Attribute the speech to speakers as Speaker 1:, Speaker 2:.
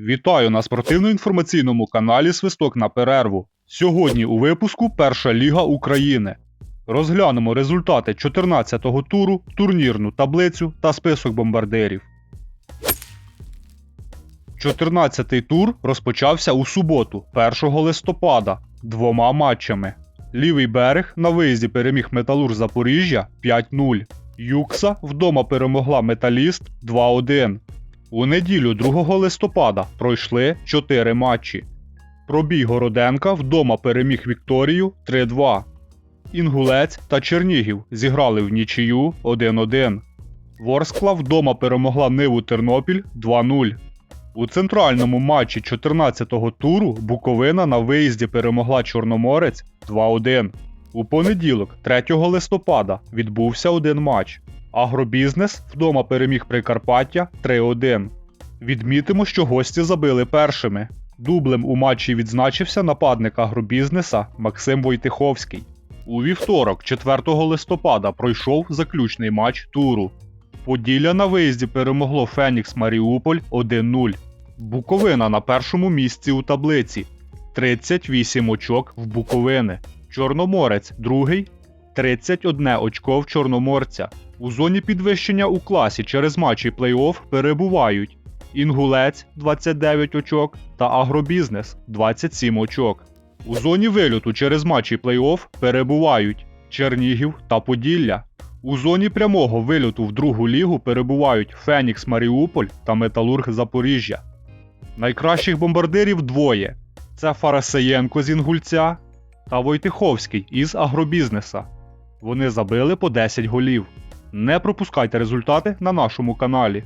Speaker 1: Вітаю на спортивно-інформаційному каналі Свисток на перерву. Сьогодні у випуску Перша Ліга України. Розглянемо результати 14-го туру, турнірну таблицю та список бомбардирів. 14-й тур розпочався у суботу, 1 листопада, двома матчами. Лівий берег на виїзді переміг Металург Запоріжжя 5-0. Юкса вдома перемогла Металіст 2-1. У неділю 2 листопада пройшли 4 матчі. Пробій Городенка вдома переміг Вікторію 3-2. Інгулець та Чернігів зіграли в нічию 1-1. Ворскла вдома перемогла Ниву Тернопіль 2-0. У центральному матчі 14-го туру Буковина на виїзді перемогла Чорноморець 2-1. У понеділок, 3 листопада, відбувся один матч. Агробізнес вдома переміг Прикарпаття 3-1. Відмітимо, що гості забили першими. Дублем у матчі відзначився нападник агробізнеса Максим Войтиховський. У вівторок, 4 листопада, пройшов заключний матч туру. Поділля на виїзді перемогло Фенікс Маріуполь 1-0. Буковина на першому місці у таблиці. 38 очок в Буковини. Чорноморець другий. 31 очко в Чорноморця. У зоні підвищення у класі через матчі плей-офф перебувають Інгулець 29 очок та Агробізнес 27 очок. У зоні вильоту через матчі плей-офф перебувають Чернігів та Поділля. У зоні прямого вильоту в другу лігу перебувають Фенікс Маріуполь та Металург Запоріжжя. Найкращих бомбардирів двоє: це Фарасеєнко з Інгульця та Войтиховський із Агробізнеса. Вони забили по 10 голів. Не пропускайте результати на нашому каналі.